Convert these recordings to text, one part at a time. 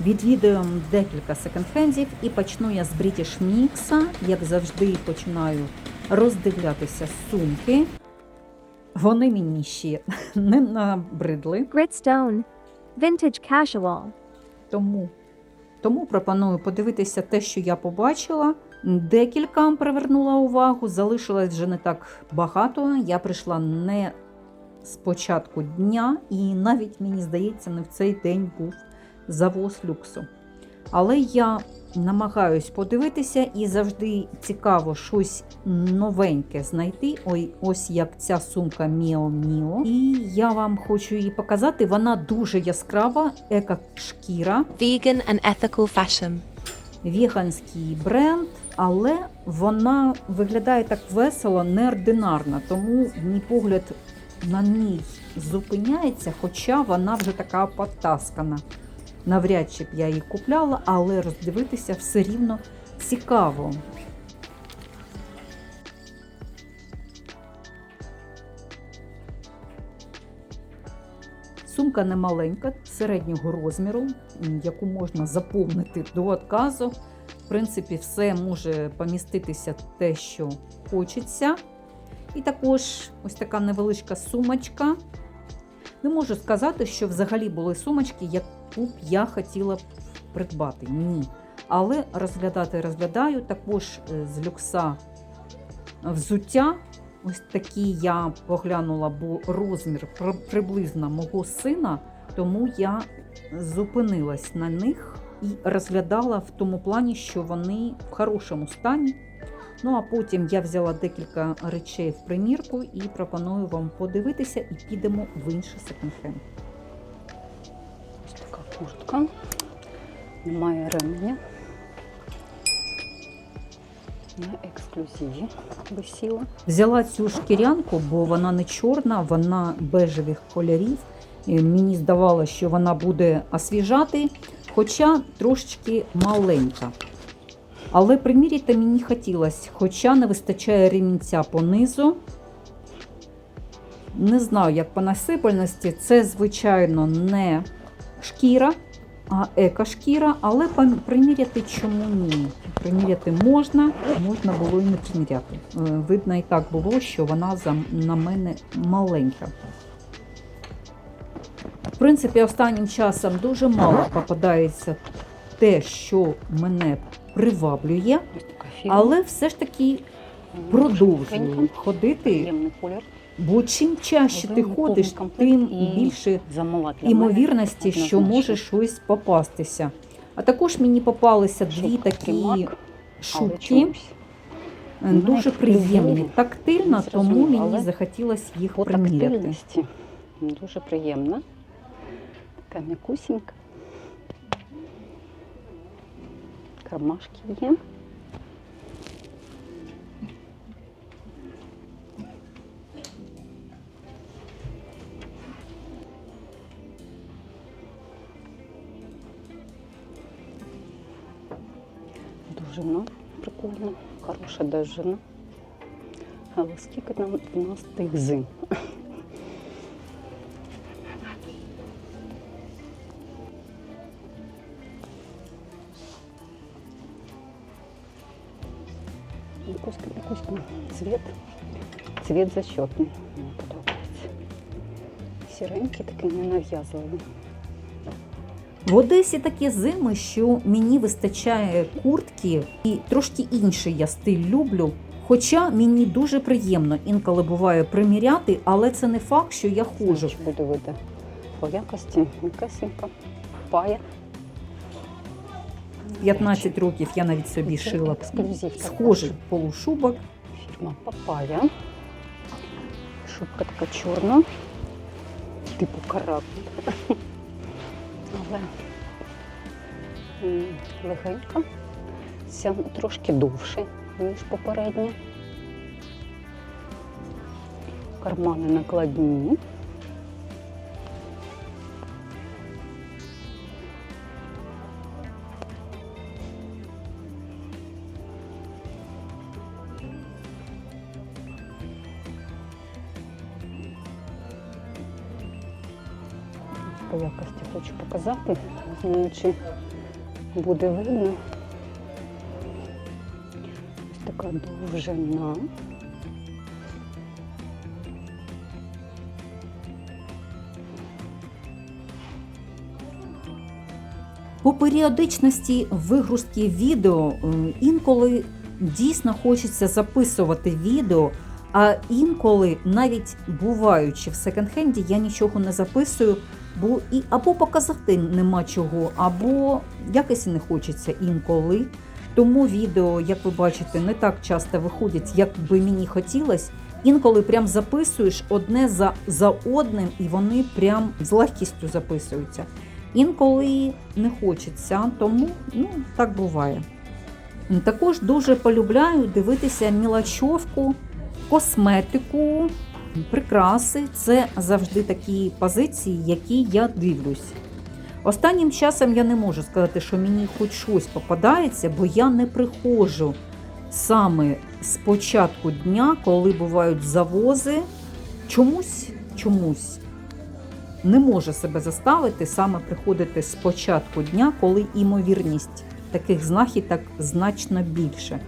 Відвідуємо декілька секонд-хендів і почну я з British Mix. Як завжди, починаю роздивлятися сумки. Вони мені ще не набридли, Gritstone. Vintage casual. тому, тому пропоную подивитися те, що я побачила. Декілька привернула увагу, залишилось вже не так багато. Я прийшла не з початку дня, і навіть мені здається, не в цей день був завоз люксу. Але я намагаюсь подивитися і завжди цікаво щось новеньке знайти. Ой, ось як ця сумка Міо Міо. І я вам хочу її показати. Вона дуже яскрава, ека шкіра, Vegan and ethical fashion. веганський бренд, але вона виглядає так весело, неординарно, тому мій погляд на ній зупиняється, хоча вона вже така потаскана. Навряд чи б я її купляла, але роздивитися все рівно цікаво. Сумка не маленька, середнього розміру, яку можна заповнити до отказу. В принципі, все може поміститися те, що хочеться. І також ось така невеличка сумочка. Не можу сказати, що взагалі були сумочки, яку б я хотіла б придбати. Ні. Але розглядати розглядаю. Також е, з люкса взуття. Ось такі я поглянула, бо розмір приблизно мого сина, тому я зупинилась на них і розглядала в тому плані, що вони в хорошому стані. Ну а потім я взяла декілька речей в примірку і пропоную вам подивитися і підемо в інший секонд-хенд. Куртка. Немає ременя. На ексклюзиві висіла. Взяла цю шкірянку, бо вона не чорна, вона бежевих кольорів. Мені здавалося, що вона буде освіжати, хоча трошечки маленька. Але приміряти мені хотілося, хоча не вистачає ремінця по низу. Не знаю, як по насипальності. Це, звичайно, не шкіра, а екошкіра, але приміряти чому ні? Приміряти можна, можна було і не приміряти. Е, Видно і так було, що вона за- на мене маленька. В принципі, останнім часом дуже мало попадається те, що мене приваблює, але все ж таки продовжую ходити, Приємний колір. Бо чим чаще ти ходиш, тим більше імовірності, що може щось попастися. А також мені попалися дві такі шубки, е, дуже приємні, тактильно, тому мені захотілося їх приміряти. дуже приємна. Така м'якусінька. Кармашки є. Довжина прикольна, хороша довжина. Але скільки нам у нас тих зим? Якусь, якусь цвет, цвет зачетний. Мені подобається. Сіренький такий ненав'язливий. В Одесі такі зими, що мені вистачає куртки і трошки інший я стиль люблю. Хоча мені дуже приємно інколи буває приміряти, але це не факт, що я ходжу. Буде видно по якості, м'якесенька, пає. 15 років я навіть собі Це шила схожий полушубок. Фірма Папая. Шубка така чорна, типу каракуль. Але легенька. Ця трошки довше, ніж попередня. Кармани накладні. Показати. Не знаю, чи буде видно. Ось така довжина. По періодичності вигрузки відео е, інколи дійсно хочеться записувати відео, а інколи, навіть буваючи в секонд-хенді, я нічого не записую, бо і або показати нема чого, або якось не хочеться інколи. Тому відео, як ви бачите, не так часто виходять, як би мені хотілося. Інколи прям записуєш одне за, за одним, і вони прям з легкістю записуються. Інколи не хочеться, тому ну, так буває. Також дуже полюбляю дивитися мілочовку, косметику, прикраси. Це завжди такі позиції, які я дивлюсь. Останнім часом я не можу сказати, що мені хоч щось попадається, бо я не приходжу саме з початку дня, коли бувають завози. Чомусь, чомусь не може себе заставити саме приходити з початку дня, коли імовірність таких знахідок значно більше.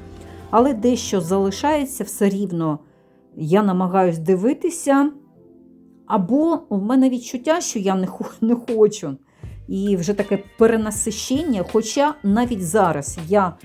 Але дещо залишається все рівно, я намагаюсь дивитися, або в мене відчуття, що я не, не хочу. І вже таке перенасищення. Хоча навіть зараз я,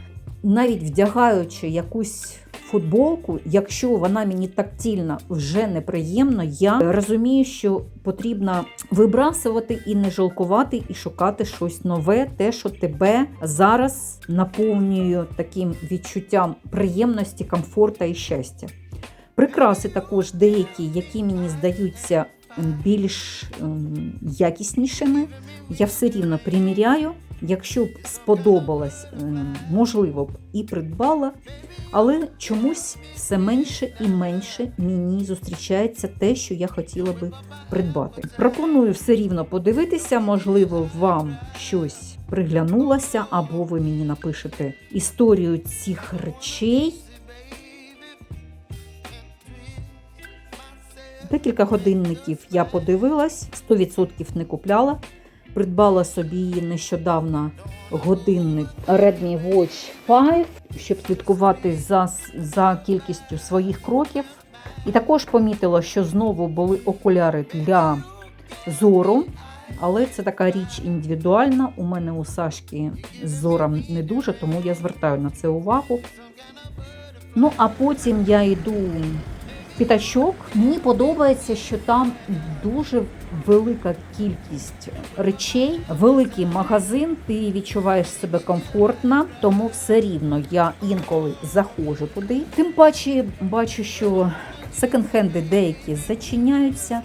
навіть вдягаючи якусь футболку, якщо вона мені тактильна вже неприємно, я розумію, що потрібно вибрасувати і не жалкувати, і шукати щось нове, те, що тебе зараз наповнює таким відчуттям приємності, комфорту і щастя. Прикраси також деякі, які мені здаються більш якіснішими, я все рівно приміряю. Якщо б сподобалось, ем, можливо б і придбала, але чомусь все менше і менше мені зустрічається те, що я хотіла би придбати. Пропоную все рівно подивитися, можливо, вам щось приглянулося, або ви мені напишете історію цих речей. Декілька годинників я подивилась, 100% не купляла. Придбала собі нещодавно годинник Redmi Watch 5, щоб слідкувати за, за кількістю своїх кроків. І також помітила, що знову були окуляри для зору. Але це така річ індивідуальна. У мене у Сашки з зором не дуже, тому я звертаю на це увагу. Ну, а потім я йду в п'ятачок. Мені подобається, що там дуже велика кількість речей, великий магазин, ти відчуваєш себе комфортно, тому все рівно я інколи заходжу туди. Тим паче бачу, що секонд-хенди деякі зачиняються.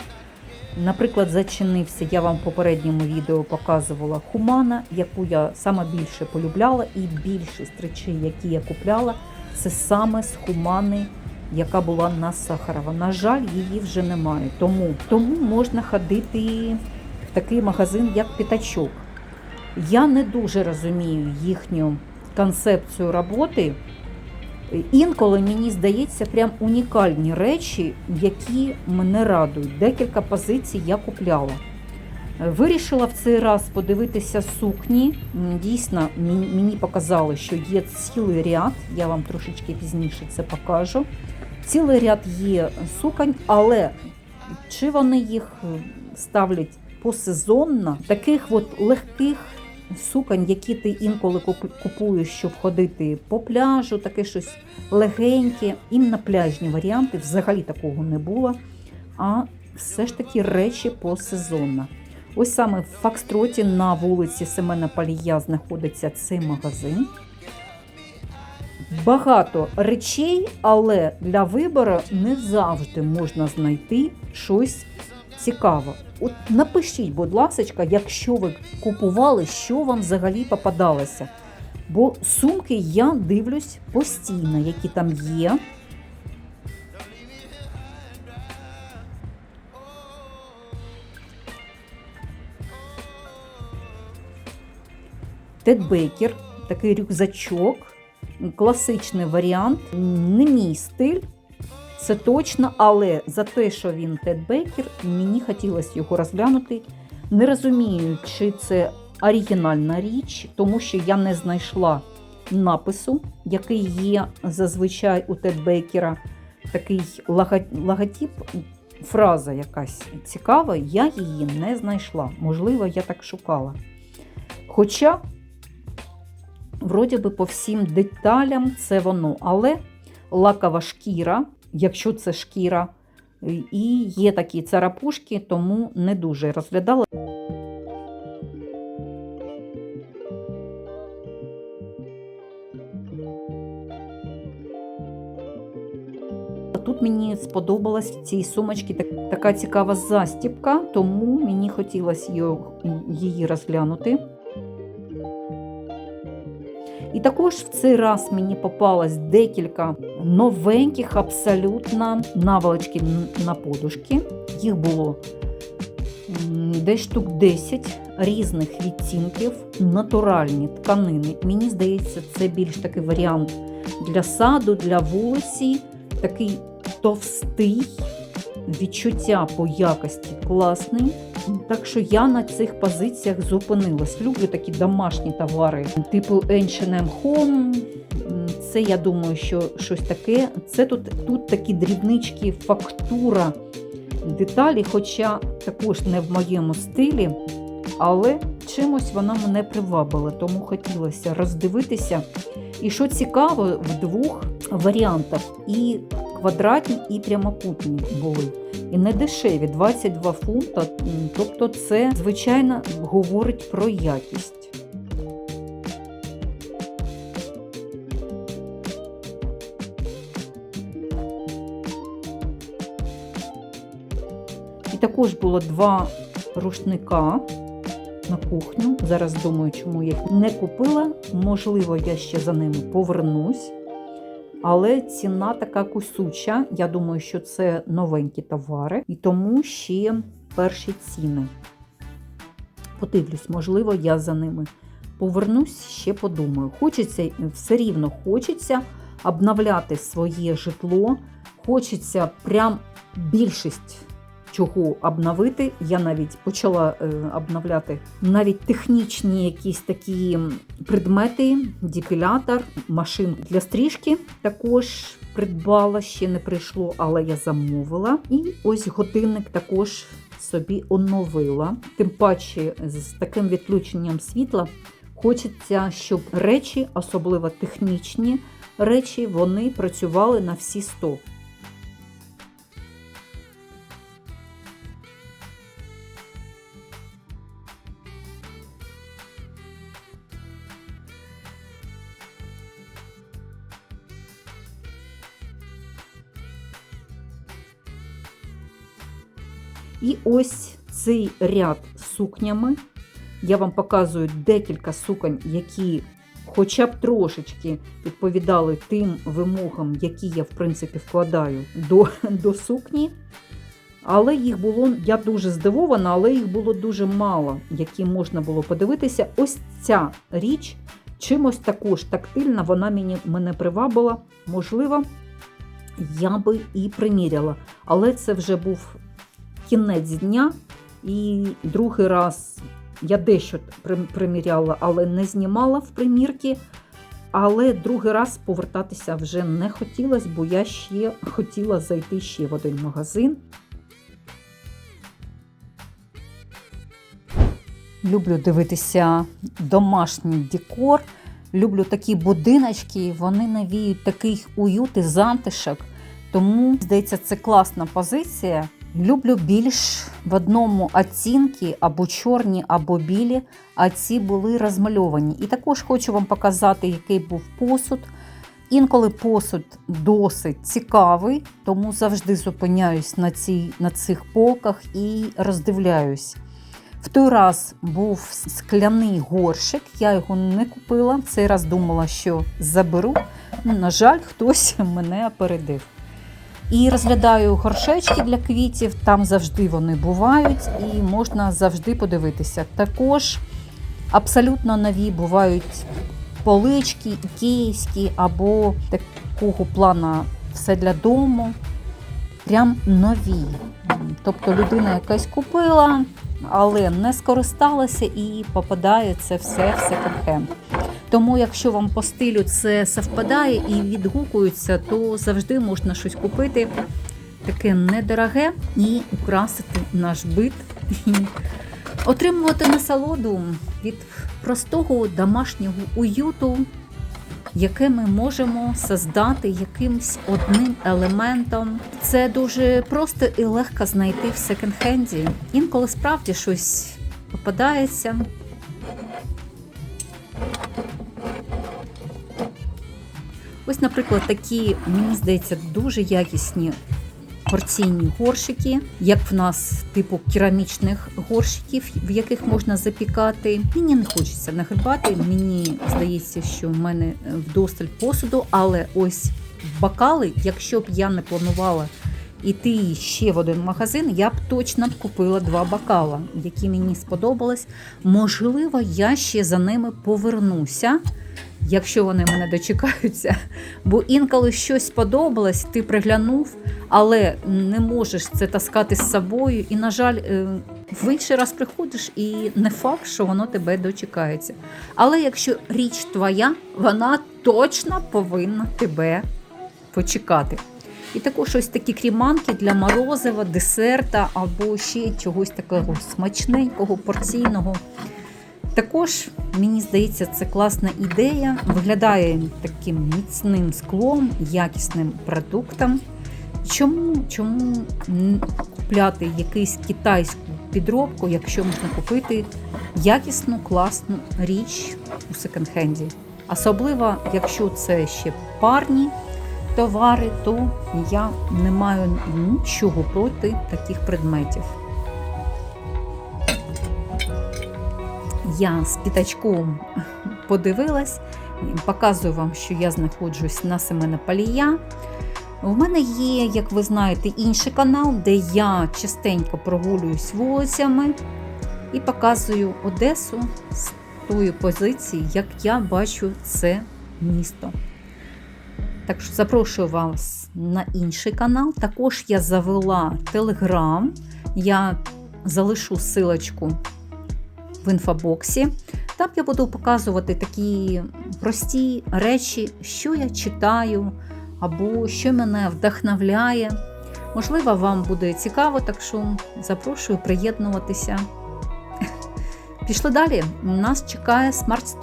Наприклад, зачинився, я вам в попередньому відео показувала Хумана, яку я саме більше полюбляла, і більшість речей, які я купляла, це саме з Хумани, яка була на Сахарова. На жаль, її вже немає. Тому, тому можна ходити в такий магазин, як П'ятачок. Я не дуже розумію їхню концепцію роботи. Інколи мені здається прям унікальні речі, які мене радують. Декілька позицій я купляла. Вирішила в цей раз подивитися сукні. Дійсно, мені показали, що є цілий ряд. Я вам трошечки пізніше це покажу. Цілий ряд є суконь, але чи вони їх е, ставлять посезонно, таких от легких суконь, які ти інколи купуєш, щоб ходити по пляжу, таке щось легеньке. Іменно пляжні варіанти взагалі такого не було. А все ж таки речі посезонно. Ось саме в Фокстроті на вулиці Семена Палія знаходиться цей магазин. Багато речей, але для вибору не завжди можна знайти щось цікаве. От напишіть, будь ласка, якщо ви купували, що вам взагалі попадалося. Бо сумки я дивлюсь постійно, які там є. Тед Бейкер, такий рюкзачок, класичний варіант, не мій стиль. Це точно, але за те, що він Тед Бейкер, мені хотілося його розглянути. Не розумію, чи це оригінальна річ, тому що я не знайшла напису, який є зазвичай у Тед Бейкера. Такий лого- логотип, фраза якась цікава, я її не знайшла. Можливо, я так шукала. Хоча, вроді би, по всім деталям це воно, але лакова шкіра, якщо це шкіра, і є такі царапушки, тому не дуже розглядала. Тут мені сподобалась в цій сумочці так- така цікава застіпка, тому мені хотілося її розглянути. І також в цей раз мені попалось декілька новеньких абсолютно наволочки на подушки. Їх було десь штук 10 різних відтінків, натуральні тканини. Мені здається, це більш такий варіант для саду, для вулиці, такий товстий, відчуття по якості класний. Так що я на цих позиціях зупинилась. Люблю такі домашні товари, типу H&M Home. Це я думаю, що щось таке. Це тут, тут такі дрібнички, фактура деталі, хоча також не в моєму стилі, але чимось вона мене привабила, тому хотілося роздивитися. І що цікаво, в двох варіантах і квадратні, і прямокутні були. І не дешеві 22 фунта. Тобто, це звичайно говорить про якість. І також було два рушника на кухню. Зараз думаю, чому я їх не купила. Можливо, я ще за ними повернусь. Але ціна така кусуча. Я думаю, що це новенькі товари, і тому ще перші ціни. Подивлюсь, можливо, я за ними повернусь, ще подумаю. Хочеться, все рівно хочеться обновляти своє житло, хочеться прям більшість чого обновити. Я навіть почала е, обновляти навіть технічні якісь такі предмети, депілятор, машин для стрижки також придбала, ще не прийшло, але я замовила. І ось годинник також собі оновила. Тим паче з таким відключенням світла хочеться, щоб речі, особливо технічні речі, вони працювали на всі 100. І ось цей ряд з сукнями. Я вам показую декілька суконь, які хоча б трошечки відповідали тим вимогам, які я, в принципі, вкладаю до, до сукні. Але їх було, я дуже здивована, але їх було дуже мало, які можна було подивитися. Ось ця річ чимось також тактильна, вона мені, мене привабила. Можливо, я би і приміряла. Але це вже був кінець дня, і другий раз я дещо приміряла, але не знімала в примірки. Але другий раз повертатися вже не хотілося, бо я ще хотіла зайти ще в один магазин. Люблю дивитися домашній декор. Люблю такі будиночки, вони навіють такий уют і затишок. Тому, здається, це класна позиція. Люблю більш в одному оцінки або чорні, або білі, а ці були розмальовані. І також хочу вам показати, який був посуд. Інколи посуд досить цікавий, тому завжди зупиняюсь на, цій, на цих полках і роздивляюсь. В той раз був скляний горшик, я його не купила. Цей раз думала, що заберу. Ну, на жаль, хтось мене опередив. І розглядаю горшечки для квітів, там завжди вони бувають, і можна завжди подивитися. Також абсолютно нові бувають полички, ікейські або такого плана все для дому. Прям нові. Тобто людина якась купила, але не скористалася і попадає це все в секонд-хенд. Тому, якщо вам по стилю це совпадає і відгукується, то завжди можна щось купити таке недороге і украсити наш бит. Отримувати насолоду від простого домашнього уюту, яке ми можемо создати якимсь одним елементом. Це дуже просто і легко знайти в секонд-хенді. Інколи справді щось попадається. Ось, наприклад, такі, мені здається, дуже якісні порційні горщики, як в нас типу керамічних горщиків, в яких можна запікати. Мені не хочеться нагрібати. Мені здається, що в мене вдосталь посуду, але ось бокали, якщо б я не планувала іти ще в один магазин, я б точно купила два бокала, які мені сподобались. Можливо, я ще за ними повернуся. Якщо вони мене дочекаються, бо інколи щось сподобалось, ти приглянув, але не можеш це таскати з собою. І, на жаль, е, в інший раз приходиш, і не факт, що воно тебе дочекається. Але якщо річ твоя, вона точно повинна тебе почекати. І також ось такі кріманки для морозива, десерта або ще чогось такого смачненького, порційного. Також, мені здається, це класна ідея. Виглядає таким міцним склом, якісним продуктом. Чому, чому купляти якусь китайську підробку, якщо можна купити якісну, класну річ у секонд-хенді? Особливо, якщо це ще парні товари, то я не маю нічого проти таких предметів. Я з п'ятачком подивилась, показую вам, що я знаходжусь на Семена Палія. У мене є, як ви знаєте, інший канал, де я частенько прогулююсь вулицями і показую Одесу з тої позиції, як я бачу це місто. Так що запрошую вас на інший канал. Також я завела Телеграм. Я залишу силочку в інфобоксі. Там я буду показувати такі прості речі, що я читаю, або що мене вдохновляє. Можливо, вам буде цікаво, так що запрошую приєднуватися. Пішли далі. Нас чекає Smart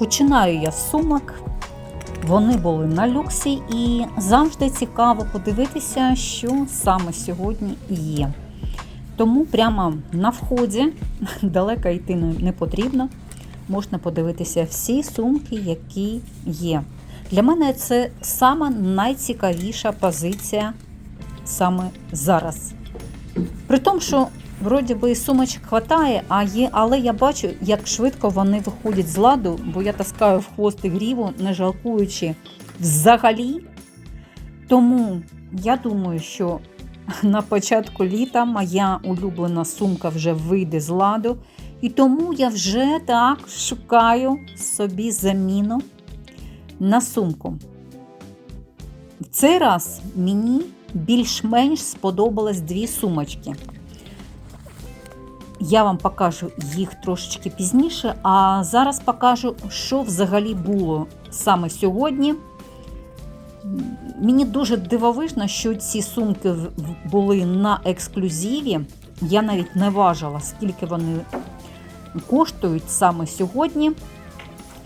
Починаю я з сумок. Вони були на люксі і завжди цікаво подивитися, що саме сьогодні є. Тому прямо на вході далеко йти не потрібно. Можна подивитися всі сумки, які є. Для мене це сама найцікавіша позиція саме зараз. При тому, що Вроді би сумочок хватає, а є, але я бачу, як швидко вони виходять з ладу, бо я таскаю в хвост гріву, не жалкуючи взагалі. Тому я думаю, що на початку літа моя улюблена сумка вже вийде з ладу. І тому я вже так шукаю собі заміну на сумку. В цей раз мені більш-менш сподобались дві сумочки. Я вам покажу їх трошечки пізніше, а зараз покажу, що взагалі було саме сьогодні. Мені дуже дивовижно, що ці сумки були на ексклюзиві. Я навіть не важила, скільки вони коштують саме сьогодні.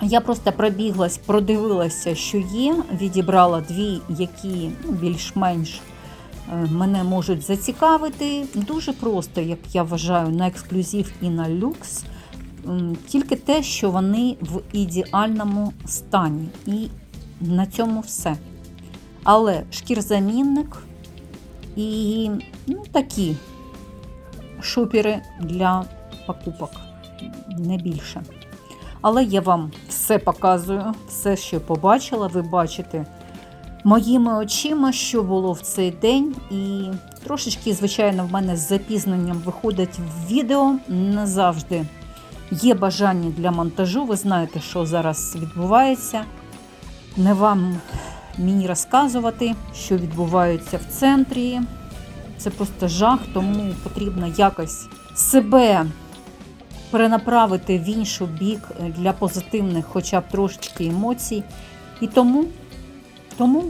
Я просто пробіглась, продивилася, що є, відібрала дві, які ну, більш-менш мене можуть зацікавити. Дуже просто, як я вважаю, на ексклюзив і на люкс. Тільки те, що вони в ідеальному стані. І на цьому все. Але шкірзамінник і ну, такі шопери для покупок, не більше. Але я вам все показую, все, що побачила, ви бачите моїми очима, що було в цей день. І трошечки, звичайно, в мене з запізненням виходить відео не завжди. Є бажання для монтажу. Ви знаєте, що зараз відбувається. Не вам мені розказувати, що відбувається в центрі. Це просто жах, тому потрібно якось себе перенаправити в інший бік для позитивних, хоча б трошечки емоцій. І тому, тому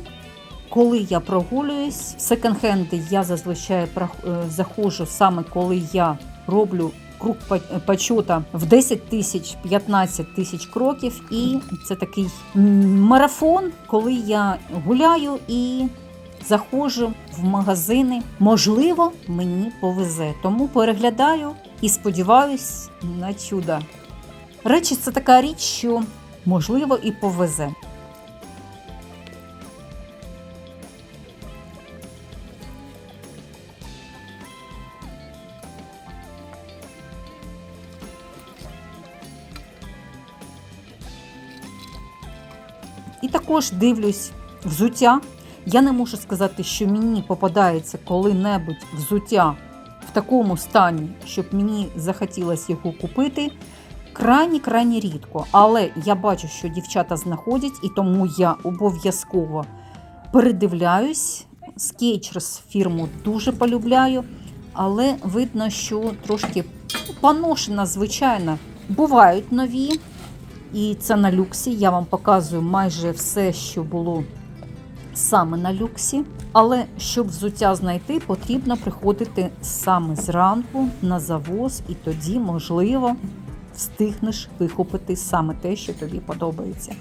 коли я прогулююсь, в секонд-хенди я зазвичай е, заходжу саме коли я роблю круг по- почота в 10 тисяч, 15 тисяч кроків. І це такий марафон, коли я гуляю і заходжу в магазини. Можливо, мені повезе. Тому переглядаю і сподіваюсь на чудо. Речі, це така річ, що можливо і повезе. Також дивлюсь взуття. Я не можу сказати, що мені попадається коли-небудь взуття в такому стані, щоб мені захотілося його купити. Крайні крайні рідко. Але я бачу, що дівчата знаходять, і тому я обов'язково передивляюсь. Скейчерс фірму дуже полюбляю, але видно, що трошки поношена, звичайно. Бувають нові, і це на люксі. Я вам показую майже все, що було саме на люксі. Але щоб взуття знайти, потрібно приходити саме зранку на завоз, і тоді, можливо, встигнеш вихопити саме те, що тобі подобається.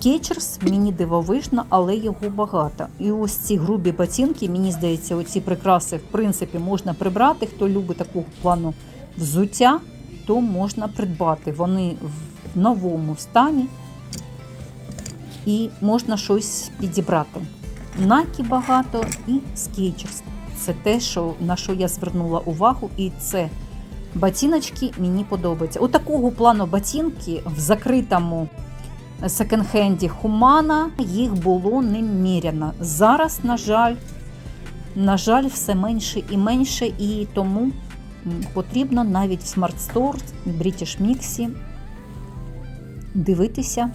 Скетчерс мені дивовижно, але його багато. І ось ці грубі ботинки, мені здається, оці прикраси в принципі можна прибрати. Хто любить такого плану взуття, то можна придбати. Вони в новому стані і можна щось підібрати. Накі багато і скетчерс. Це те, що, на що я звернула увагу, і це ботиночки мені подобаються. У такого плану ботинки в закритому секонд-хенді Хумана їх було неміряно. Зараз, на жаль, на жаль, все менше і менше, і тому потрібно навіть в Smart Store, British Mix дивитися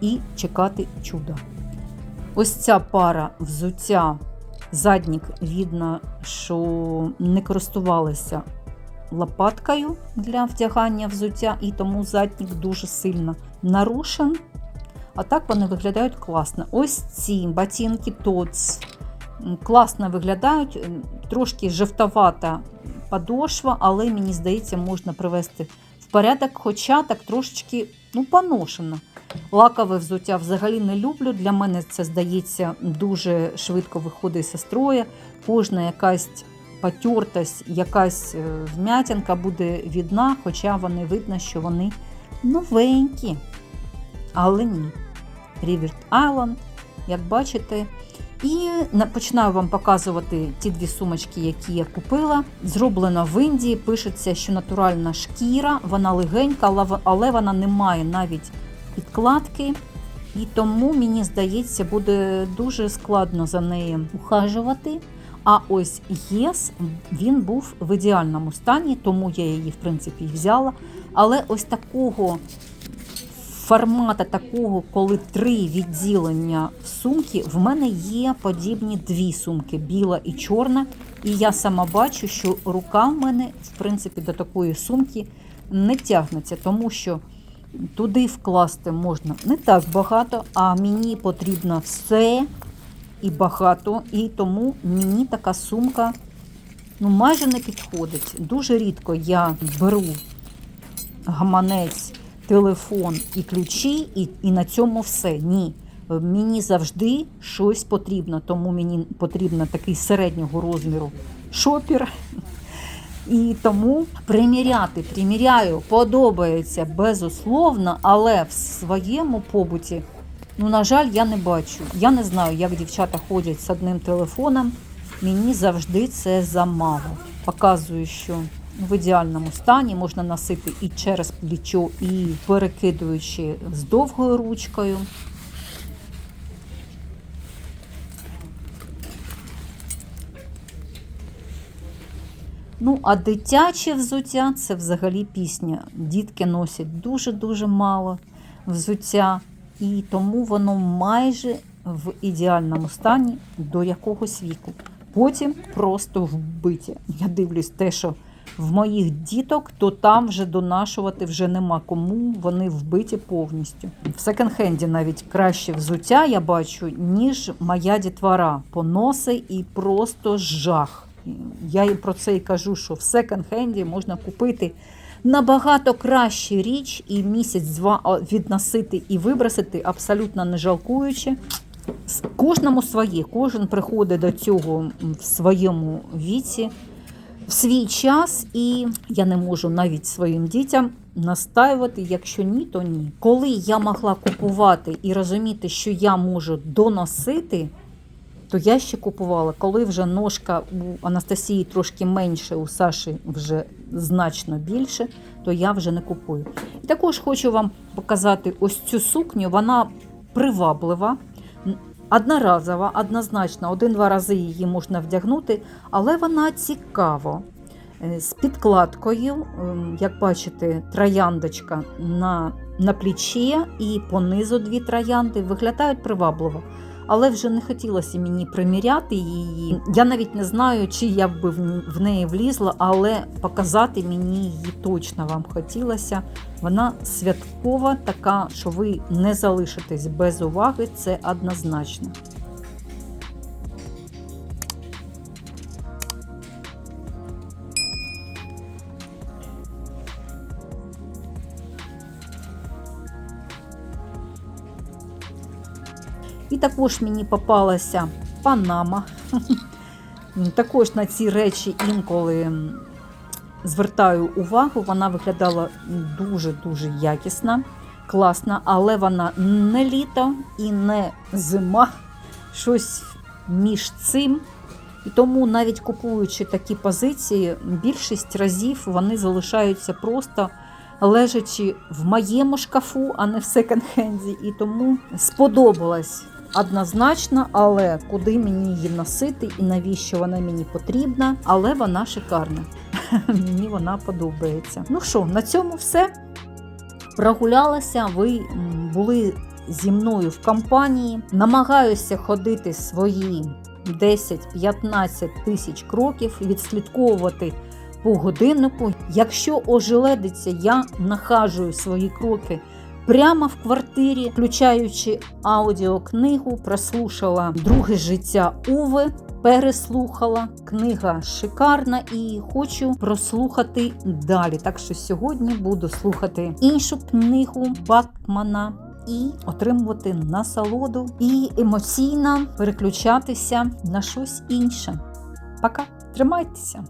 і чекати чуда. Ось ця пара взуття, заднік, видно, що не користувалися лопаткою для вдягання взуття, і тому заднік дуже сильно нарушен. А так вони виглядають класно. Ось ці ботинки м, класно виглядають, трошки жовтовата подошва, але мені здається, можна привести в порядок, хоча так трошечки ну, поношено. Лакове взуття взагалі не люблю. Для мене це здається дуже швидко виходить зі строю. Кожна якась потертость, якась е, вм'ятинка буде видна, хоча вони видно, що вони новенькі. Але ні. Ріверт Айленд, як бачите. І починаю вам показувати ті дві сумочки, які я купила. Зроблено в Індії. Пишеться, що натуральна шкіра, вона легенька, але вона не має навіть підкладки. І тому, мені здається, буде дуже складно за нею ухажувати. А ось ЄС він був в ідеальному стані, тому я її, в принципі, взяла. Але ось такого формата, такого, коли три відділення в сумки, в мене є подібні дві сумки біла і чорна. І я сама бачу, що рука в мене, в принципі, до такої сумки не тягнеться, тому що туди вкласти можна не так багато, а мені потрібно все і багато, і тому мені така сумка ну, майже не підходить. Дуже рідко я беру гаманець, телефон і ключі, і, і на цьому все. Ні. Мені завжди щось потрібно, тому мені потрібно такий середнього розміру шопір. І тому приміряти, приміряю, подобається безусловно, але в своєму побуті, ну, на жаль, я не бачу. Я не знаю, як дівчата ходять з одним телефоном. Мені завжди це замало. показую, що в ідеальному стані можна носити і через плечо, і перекидуючи з довгою ручкою. Ну, а дитяче взуття це взагалі пісня. Дітки носять дуже-дуже мало взуття, і тому воно майже в ідеальному стані до якогось віку. Потім просто вбиті. Я дивлюсь те, що в моїх діток, то там вже донашувати вже нема кому, вони вбиті повністю. В секонд-хенді навіть краще взуття я бачу, ніж моя дітвора. Поноси і просто жах. Я їй про це і кажу, що в секонд-хенді можна купити набагато кращу річ і місяць-два відносити і вибросити, абсолютно не жалкуючи. Кожному своє, кожен приходить до цього в своєму віці, в свій час, і я не можу навіть своїм дітям настаювати, якщо ні, то ні. Коли я могла купувати і розуміти, що я можу доносити, то я ще купувала. Коли вже ножка у Анастасії трошки менше, у Саші вже значно більше, то я вже не купую. І також хочу вам показати ось цю сукню. Вона приваблива, одноразова, однозначно, один-два рази її можна вдягнути, але вона цікава. Е, З підкладкою, ем, як бачите, трояндочка на, на плечі і понизу дві троянди виглядають привабливо. Але вже не хотілося мені приміряти її. Я навіть не знаю, чи я б в неї влізла, але показати мені її точно вам хотілося. Вона святкова, така, що ви не залишитесь без уваги, це однозначно. І також мені попалася панама. Також на ці речі інколи звертаю увагу. Вона виглядала дуже-дуже якісна, класна, але вона не літо і не зима, щось між цим. І тому, навіть купуючи такі позиції, більшість разів вони залишаються просто лежачи в моєму шкафу, а не в секонд-хенді. І тому сподобалась однозначно, але куди мені її носити і навіщо вона мені потрібна, але вона шикарна. Мені вона подобається. Ну що, на цьому все. Прогулялася, ви були зі мною в компанії. Намагаюся ходити свої 10-15 тисяч кроків, відслідковувати по годиннику. Якщо ожеледиться, я нахажую свої кроки прямо в квартирі, включаючи аудіокнигу, прослушала друге життя Уви. Переслухала книга шикарна і хочу прослухати далі. Так що сьогодні буду слухати іншу книгу Бакмана і отримувати насолоду і емоційно переключатися на щось інше. Пока, тримайтеся!